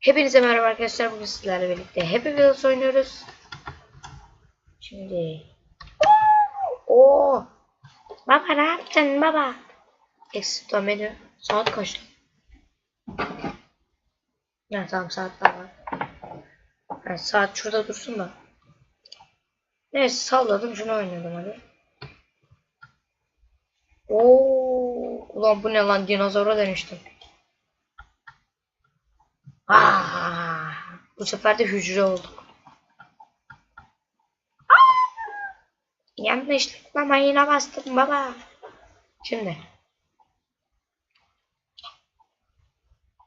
Hepinize merhaba arkadaşlar. Bugün sizlerle birlikte Happy Wheels oynuyoruz. Şimdi. Oo! Baba ne yaptın baba? Exit menü. Saat kaç? Ya tamam saat daha var. Yani saat şurada dursun da. Neyse salladım şunu oynadım hadi. Oo! Ulan bu ne lan dinozora dönüştüm. Aa, bu sefer de hücre olduk. Yanlışlıkla mayına bastım baba. Şimdi.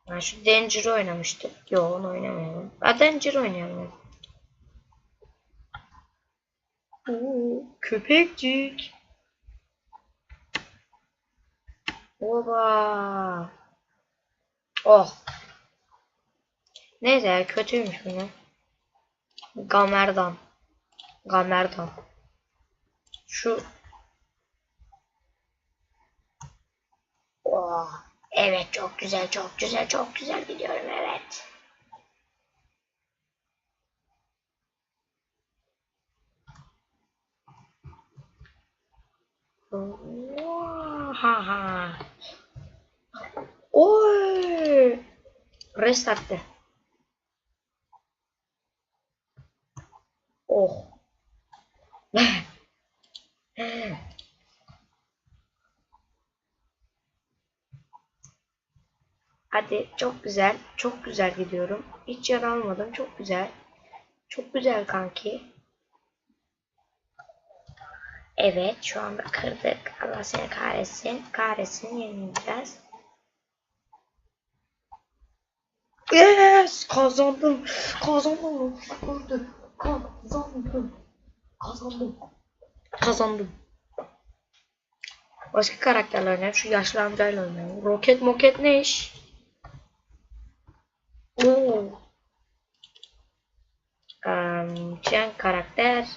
Ben şu Danger'ı oynamıştık. Yo onu oynamayalım. Ha Danger oynayalım. Oo, köpekcik. Oba. Oh. Neyse ya, kötüymüş bu ne? Gamerdan. Gamerdan. Şu. Oh. Evet çok güzel çok güzel çok güzel gidiyorum evet. Ha ha. Oy. Restarttı. Oh. Hadi çok güzel. Çok güzel gidiyorum. Hiç yara almadım. Çok güzel. Çok güzel kanki. Evet şu anda kırdık. Allah seni kahretsin. Kahretsin yenileceğiz. Yes! Kazandım. Kazandım. Kazandım. Kazandım. Kazandım. Kazandım. Başka karakterler oynayalım. Şu yaşlı amcayla oynayalım. Roket moket ne iş? Oo. Um, Çen karakter.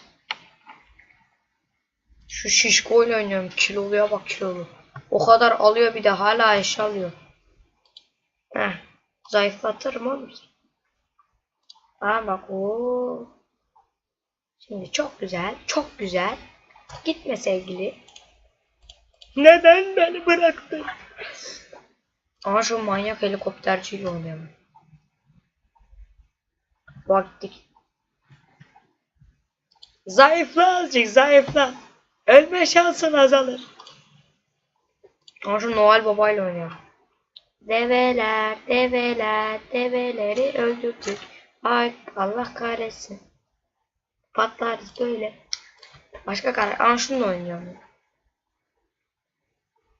Şu şişkoyla oynuyorum. Kiloluya bak kilolu. O kadar alıyor bir de hala eşya alıyor. Heh. Zayıflatırım oğlum. Aa bak o. Şimdi çok güzel, çok güzel. Gitme sevgili. Neden beni bıraktın? Ama şu manyak helikopterciyle oynayalım. Vaktik. Zayıfla azıcık zayıfla. Ölme şansın azalır. Ama şu Noel Baba ile oynayalım. Develer, develer, develeri öldürdük. Ay Allah kahretsin. Patlarız böyle. Başka karakter. Aa şunu da oynayalım.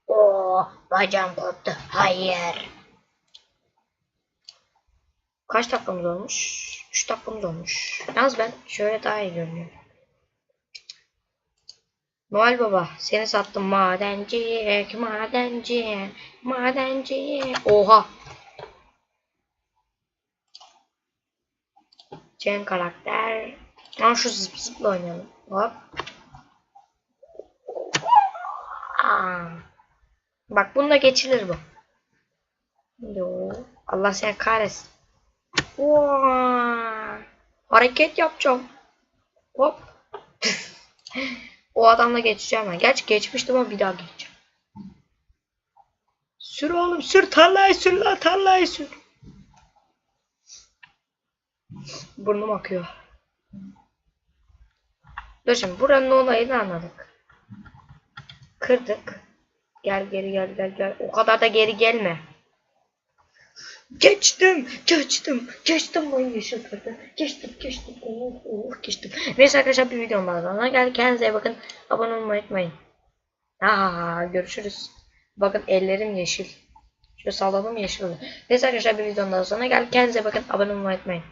Oo, bacağım koptu. Hayır. Kaç dakikamız olmuş? 3 dakikamız olmuş. Yalnız ben şöyle daha iyi görünüyorum. Noel Baba seni sattım madenciye, madenciye, madenciye. Oha. Cem karakter. Ama şu zıp zıpla oynayalım. Hop. Aa. Bak bunda geçilir bu. Yo. Allah seni kahretsin. Vaa. Hareket yapacağım. Hop. o adamla geçeceğim ben. Gerçi geçmiştim ama bir daha geçeceğim. Sür oğlum sür tarlayı sür lan tarlayı sür. Burnum akıyor. Dur şimdi buranın olayını anladık. Kırdık. Gel geri gel gel gel. O kadar da geri gelme. Geçtim, geçtim, geçtim bu yeşil kırdı. Geçtim, geçtim, oh, oh, geçtim. Neyse arkadaşlar bir videom var sonra gel kendinize bakın. Abone olmayı unutmayın. Aa, görüşürüz. Bakın ellerim yeşil. Şöyle salladım yeşil oldu. Neyse arkadaşlar bir videomdan sonra gel kendinize bakın. Abone olmayı unutmayın.